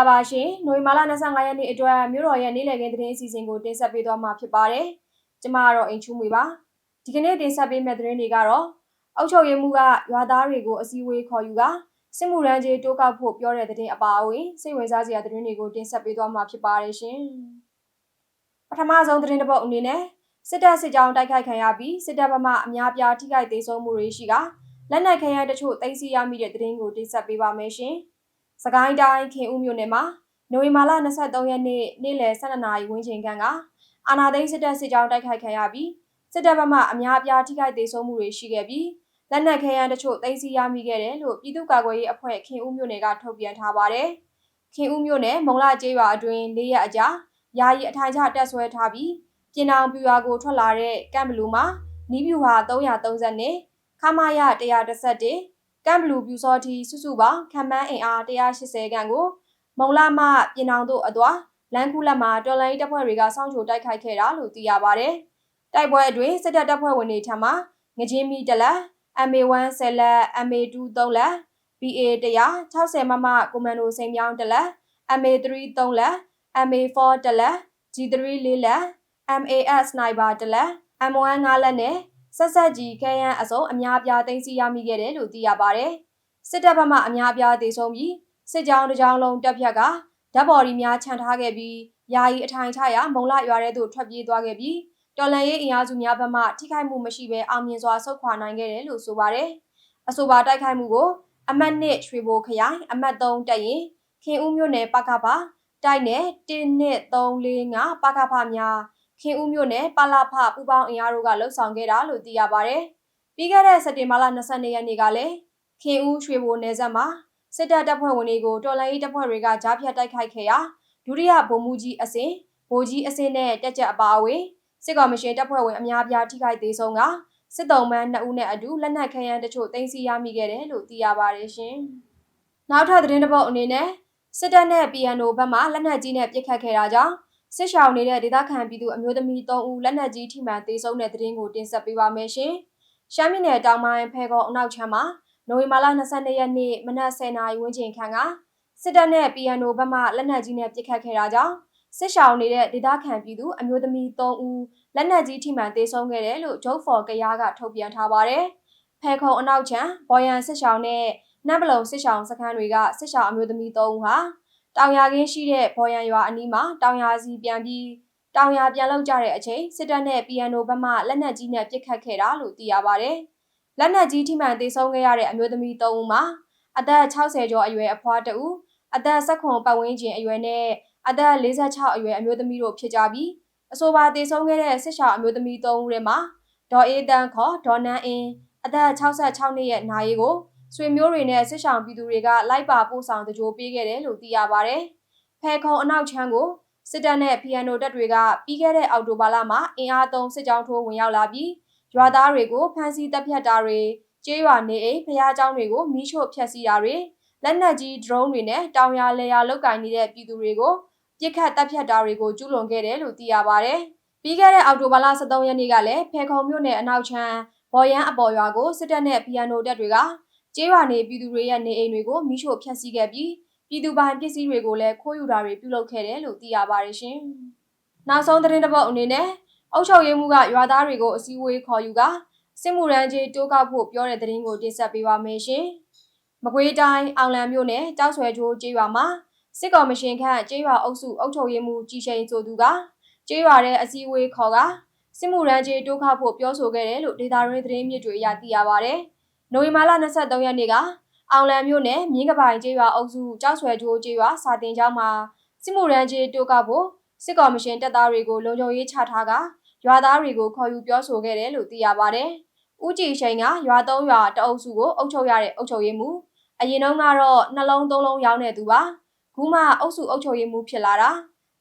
္ဂလာပါရှင်။နိုဝင်ဘာလ25ရက်နေ့အတွက်မြို့တော်ရဲ့နေ့လည်ခင်းသတင်းအစီအစဉ်ကိုတင်ဆက်ပေးသွားမှာဖြစ်ပါတယ်။ကျွန်မကတော့အင်ချူမွေပါ။ဒီကနေ့တင်ဆက်ပေးမယ့်သတင်းတွေကတော့အုတ်ချုပ်ရမှုကရွာသားတွေကိုအစည်းအဝေးခေါ်ယူကစစ်မှုရန်ကြီးတိုးကောက်ဖို့ပြောတဲ့သတင်းအပါအဝင်စိတ်ဝင်စားစရာသတင်းတွေကိုတင်ဆက်ပေးသွားမှာဖြစ်ပါတယ်ရှင်။ပထမဆုံးသတင်းတစ်ပုဒ်အနေနဲ့စစ်တပ်စစ်ကြောင်းတိုက်ခိုက်ခံရပြီးစစ်တပ်ဘက်မှအများပြားထိခိုက်သေးဆုံးမှုတွေရှိကလက်နက်ခဲယမ်းတချို့တင်စီရမိတဲ့သတင်းကိုတင်ဆက်ပေးပါမယ်ရှင်။ စကိုင်းတိုင်းခင်ဦးမြို့နယ်မှာနိုဝင်ဘာလ23ရက်နေ့နေ့လယ်12နာရီဝန်းကျင်ခန့်ကအာနာသိန်းစစ်တပ်စစ်ကြောင်းတိုက်ခိုက်ခံရပြီးစစ်တပ်ဘက်မှအများပြားထိခိုက်သေးဆုံးမှုတွေရှိခဲ့ပြီးလက်နက်ခဲယမ်းတချို့သိမ်းဆည်းရမိခဲ့တယ်လို့ပြည်သူ့ကာကွယ်ရေးအဖွဲ့ခင်ဦးမြို့နယ်ကထုတ်ပြန်ထားပါတယ်။ခင်ဦးမြို့နယ်မုံလာကျေးရွာအတွင်း၄ရက်အကြာယာယီအထိုင်ချတက်ဆွဲထားပြီးပြင်အောင်ပြူရွာကိုထွက်လာတဲ့ကမ်ဘလူးမှာနီးပြူဟာ330နဲ့ခမာယ131 ကမ်ဘလူးပြူစောတီစုစုပေါင်းခံမှန်းအင်အား180ခန့်ကိုမုံလာမှပြင်အောင်တို့အသွာလန်ကူလက်မှာတော်လိုင်းတပ်ဖွဲ့တွေကစောင့်ချိုတိုက်ခိုက်ခဲ့တာလို့သိရပါတယ်။တိုက်ပွဲအတွင်းစစ်တပ်တပ်ဖွဲ့ဝင်တွေထံမှငကြင်းမီတလက် MA1 ဆယ်လက် MA2 3လက် BA 160မမကွန်မန်ဒိုစိန်ပြောင်းတလက် MA3 3လက် MA4 တလက် G3 4လက် MAS စနိုက်ပါတလက် M1 5လက်နဲ့ ဆက်ဆက်ကြီးခဲယမ်းအစုံအများပြားသိမ်းဆည်းရမိခဲ့တယ်လို့သိရပါတယ်။စစ်တပ်ဘက်မှအများပြားသေဆုံးပြီးစစ်ကြောင်းတစ်ကြောင်းလုံးတပ်ဖြတ်ကဓာတ်ပေါ်ရီများခြံထားခဲ့ပြီးယာယီအထိုင်ချရာမုံလရွာထဲသို့ထွက်ပြေးသွားခဲ့ပြီးတော်လန်ရေးအင်အားစုများဘက်မှထိခိုက်မှုမရှိဘဲအောင်မြင်စွာဆုတ်ခွာနိုင်ခဲ့တယ်လို့ဆိုပါတယ်။အဆိုပါတိုက်ခိုက်မှုကိုအမတ်နှစ်ရွှေဘိုခရိုင်အမတ်3တက်ရင်ခင်ဦးမြို့နယ်ပကဖတိုက်နယ်1နှစ်345ပကဖများ ခင်ဦးမြို့နယ်ပလာဖပူပေါင်းအင်အားတို့ကလှုပ်ဆောင်ခဲ့တာလို့သိရပါတယ်။ပြီးခဲ့တဲ့စက်တင်ဘာလ22ရက်နေ့ကလည်းခင်ဦးရွှေဘိုနယ်စပ်မှာစစ်တပ်တပ်ဖွဲ့ဝင်တွေကိုတော်လှန်ရေးတပ်ဖွဲ့တွေကကြားဖြတ်တိုက်ခိုက်ခဲ့ရာဒုတိယဗိုလ်မှူးကြီးအစင်ဗိုလ်ကြီးအစင်နဲ့တက်ကြအပါအဝင်စစ်ကောင်မရှင်တပ်ဖွဲ့ဝင်အများပြားထိခိုက်သေးဆုံးကစစ်တုံးမန်း2ဦးနဲ့အတူလက်နက်ခဲယမ်းတချို့တင်စီရမိခဲ့တယ်လို့သိရပါတယ်ရှင်။နောက်ထပ်သတင်းတစ်ပုဒ်အနေနဲ့စစ်တပ်နဲ့ PNO ဘက်မှလက်နက်ကြီးနဲ့ပစ်ခတ်ခဲ့တာကြောင့် စစ်ရှောင်နေတဲ့ဒေသခံပြည်သူအမျိုးသမီး3ဦးလက်နက်ကြီးထိမှန်သေဆုံးတဲ့သတင်းကိုတင်ဆက်ပေးပါမယ်ရှင်။ရှမ်းပြည်နယ်တောင်ပိုင်းဖဲခေါ်အနောက်ချမ်းမှာနိုဝင်ဘာလ22ရက်နေ့မနက်10:00နာရီဝန်းကျင်ခန့်ကစစ်တပ်နဲ့ PNO ဘက်မှလက်နက်ကြီးနဲ့ပစ်ခတ်ခဲ့တာကြောင့်စစ်ရှောင်နေတဲ့ဒေသခံပြည်သူအမျိုးသမီး3ဦးလက်နက်ကြီးထိမှန်သေဆုံးခဲ့တယ်လို့ဂျုတ်ဖော်ကရားကထုတ်ပြန်ထားပါတယ်။ဖဲခုံအနောက်ချမ်းဘော်ရန်စစ်ရှောင်နဲ့နတ်ပလုံစစ်ရှောင်စခန်းတွေကစစ်ရှောင်အမျိုးသမီး3ဦးဟာ တောင်ရကင်းရှိတဲ့ဘော်ရန်ရွာအနီးမှာတောင်ရစီပြန်ပြီးတောင်ရပြန်လောက်ကြတဲ့အချိန်စစ်တပ်နဲ့ PNO ဘက်မှလက်နက်ကြီးနဲ့ပစ်ခတ်ခဲ့တာလို့သိရပါတယ်။လက်နက်ကြီးထိမှန်သေဆုံးခဲ့ရတဲ့အမျိုးသမီး3ဦးမှာအသက်60ကျော်အရွယ်အဖွားတဦးအသက်16ပတ်ဝန်းကျင်အရွယ်နဲ့အသက်46အရွယ်အမျိုးသမီးတို့ဖြစ်ကြပြီးအဆိုပါတည်ဆုံးခဲ့တဲ့စစ်ရှောင်းအမျိုးသမီး3ဦးထဲမှာဒေါ်အေးတန်းခေါ်ဒေါ်နန်းအင်းအသက်66နှစ်ရဲ့နာရီကို ဆွေမျိုးတွေနဲ့စစ်ရှောင်းပြည်သူတွေကလိုက်ပါပို့ဆောင်တကြိုပေးခဲ့တယ်လို့သိရပါဗျ။ဖဲခုံအနောက်ချမ်းကိုစစ်တပ်နဲ့ PNO တပ်တွေကပြီးခဲ့တဲ့အောက်တိုဘာလမှာအင်အားသုံးစစ်ကြောင်းထိုးဝင်ရောက်လာပြီးရွာသားတွေကိုဖမ်းဆီးတပ်ဖြတ်တာတွေကျေးရွာနေအိမ်ဖျားเจ้าတွေကိုမိရှို့ဖျက်ဆီးတာတွေလက်နက်ကြီး drone တွေနဲ့တောင်ယာလေယာလောက်ကင်နေတဲ့ပြည်သူတွေကိုပြစ်ခတ်တပ်ဖြတ်တာတွေကိုကျူးလွန်ခဲ့တယ်လို့သိရပါဗျ။ပြီးခဲ့တဲ့အောက်တိုဘာလ23ရက်နေ့ကလည်းဖဲခုံမြို့နယ်အနောက်ချမ်းဘော်ရန်အပေါ်ရွာကိုစစ်တပ်နဲ့ PNO တပ်တွေက ကျေးရွာနေပြည်သူတွေရဲ့နေအိမ်တွေကိုမိရှို့ဖျက်ဆီးခဲ့ပြီးပြည်သူပိုင်ပစ္စည်းတွေကိုလည်းခိုးယူတာတွေပြုလုပ်ခဲ့တယ်လို့သိရပါတယ်ရှင်။နောက်ဆုံးသတင်းတစ်ပုဒ်အနေနဲ့အုပ်ချုပ်ရေးမှူးကရွာသားတွေကိုအစည်းအဝေးခေါ်ယူကစစ်မှုရန်ကြီးတိုးကောက်ဖို့ပြောတဲ့သတင်းကိုတင်ဆက်ပေးပါမယ်ရှင်။မကွေးတိုင်းအောင်လံမြို့နယ်ကြောက်ဆွဲချိုးကျေးရွာမှာစစ်ကောင်မရှင်ခန့်ကျေးရွာအုပ်စုအုပ်ချုပ်ရေးမှူးကြီးရှိန်ဆိုသူကကျေးရွာတဲ့အစည်းအဝေးခေါ်ကစစ်မှုရန်ကြီးတိုးခဖို့ပြောဆိုခဲ့တယ်လို့ဒေတာရင်းသတင်းမြစ်တွေအရသိရပါဗျ။ နိုဝင်ဘာလ23ရက်နေ့ကအောင်လံမြို့နယ်မြင်းကပိုင်ကျေးရွာအုပ်စုကြောက်ဆွဲချိုးကျေးရွာစာတင်ကျောင်းမှာစစ်မှုရန်ကြီးတိုးခဖို့စစ်ကောင်မရှင်တပ်သားတွေကိုလုံခြုံရေးချထားကရွာသားတွေကိုခေါ်ယူပြောဆိုခဲ့တယ်လို့သိရပါဗျ။ဦးကြည်ရှိန်ကရွာသုံးရွာတအုပ်စုကိုအုပ်ချုပ်ရတဲ့အုပ်ချုပ်ရေးမှူးအရင်တုန်းကတော့နှလုံးသုံးလုံးရောင်းနေသူပါခုမှအုပ်စုအုပ်ချုပ်ရေးမှူးဖြစ်လာတာ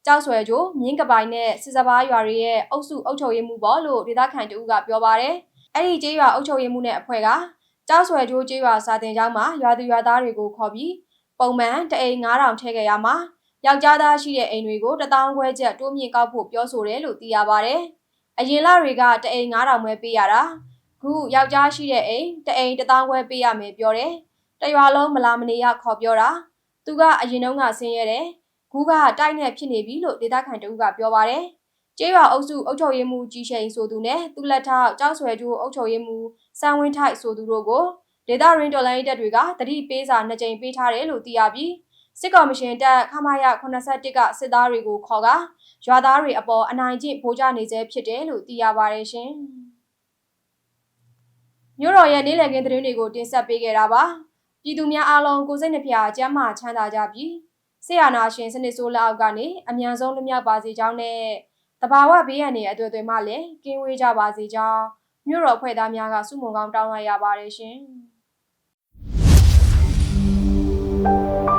ကြောက်ဆွဲကြိုမြင်းကပိုင်နဲ့စစ်စပားရွာတွေရဲ့အုပ်စုအုပ်ချုပ်ရေးမှူးပေါ့လို့ဒေသခံတဦးကပြောပါတယ်အဲ့ဒီကျေးရွာအုပ်ချုပ်ရေးမှူးနဲ့အဖွဲ့က ကြောက်ဆွဲကြိုကျေးရွာစာတင်ကျောင်းမှာရွာသူရွာသားတွေကိုခေါ်ပြီးပုံမှန်တအိမ်9000ထည့်ခဲ့ရမှာယောက်ျားသားရှိတဲ့အိမ်တွေကိုတထောင်ခွဲချက်တိုးမြင့်ကောက်ဖို့ပြောဆိုတယ်လို့သိရပါတယ်အရင်လတွေကတအိမ်9000ပဲပေးရတာခုယောက်ျားရှိတဲ့အိမ်တအိမ်1000ခွဲပေးရမယ်ပြောတယ်တရွာလုံးမလာမနေရခေါ်ပြောတာသူသူကအရင်တုန်းကဆင်းရဲတယ်။ခုကတိုက်နဲ့ဖြစ်နေပြီလို့ဒေသခံတဦးကပြောပါတယ်။ ကျေးရွာအုပ်စုအုပ်ချုပ်ရေးမှူးကြီးရှိန်ဆိုသူနဲ့သူလက်ထောက်ကြောက်ဆွဲကျိုးအုပ်ချုပ်ရေးမှူးစံဝင်းထိုက်ဆိုသူတို့ကိုဒေသရင်းတော်လိုင်းတပ်တွေကတတိပေးစာနှစ်ကြိမ်ပေးထားတယ်လို့သိရပြီးစစ်ကော်မရှင်တပ်ခမာရ81ကစစ်သားတွေကိုခေါ်ကရွာသားတွေအပေါ်အနိုင်ကျင့်ဗိုလ်ချနေစေဖြစ်တယ်လို့သိရပါတယ်ရှင်။မြို့တော်ရဲ့နေ့လည်ခင်းသတင်းတွေကိုတင်ဆက်ပေးခဲ့တာပါ။ပြည်သူများအားလုံးကိုစိတ်နှပြကျမ်းမာချမ်းသာကြပြီးဆေးရနာရှင်စနစ်ဆိုးလက်အောက်ကနေအမြန်ဆုံးလွတ်မြောက်ပါစေကြောင်းနဲ့ တဘာဝဘေးအန္တရာယ်အတွေ့အကြုံမှလည်းကင်းဝေးကြပါစေကြောင်းမြို့တော်ဖွဲ့သားများကစုမုံကောင်းတောင်းလိုက်ရပါတယ်ရှင်။